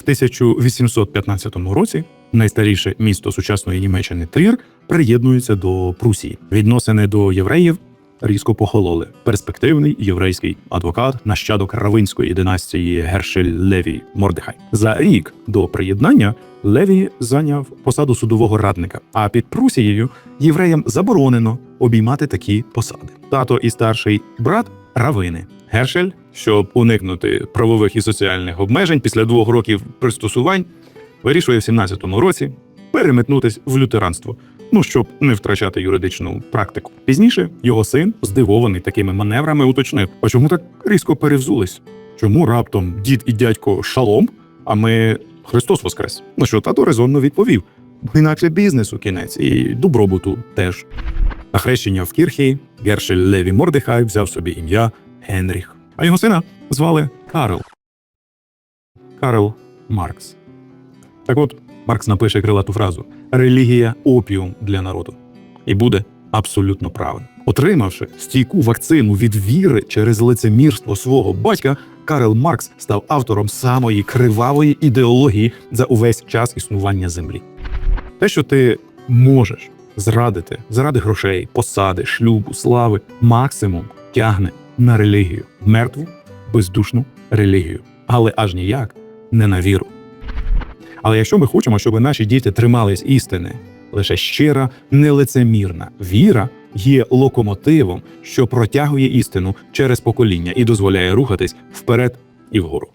В 1815 році найстаріше місто сучасної Німеччини Трір приєднується до Прусії. Відносини до євреїв різко похололи. Перспективний єврейський адвокат, нащадок равинської династії Гершель Леві Мордехай. За рік до приєднання Леві зайняв посаду судового радника. А під Прусією євреям заборонено обіймати такі посади. Тато і старший брат равини. Гершель, щоб уникнути правових і соціальних обмежень після двох років пристосувань, вирішує в 17-му році переметнутись в лютеранство. Ну, щоб не втрачати юридичну практику. Пізніше його син, здивований такими маневрами, уточнив: а чому так різко перевзулись? Чому раптом дід і дядько шалом, а ми Христос Воскрес? Ну що тато резонно відповів: інакше бізнесу кінець і добробуту теж. На хрещення в Кірхі Гершель Леві Мордехай взяв собі ім'я Генріх, а його сина звали Карл. Карл Маркс. Так от, Маркс напише крилату фразу: релігія опіум для народу. І буде абсолютно правильно. Отримавши стійку вакцину від віри через лицемірство свого батька, Карл Маркс став автором самої кривавої ідеології за увесь час існування землі. Те, що ти можеш зрадити заради грошей, посади, шлюбу, слави, максимум тягне на релігію, мертву, бездушну релігію, але аж ніяк не на віру. Але якщо ми хочемо, щоб наші діти тримались істини, лише щира, нелицемірна віра є локомотивом, що протягує істину через покоління і дозволяє рухатись вперед і вгору.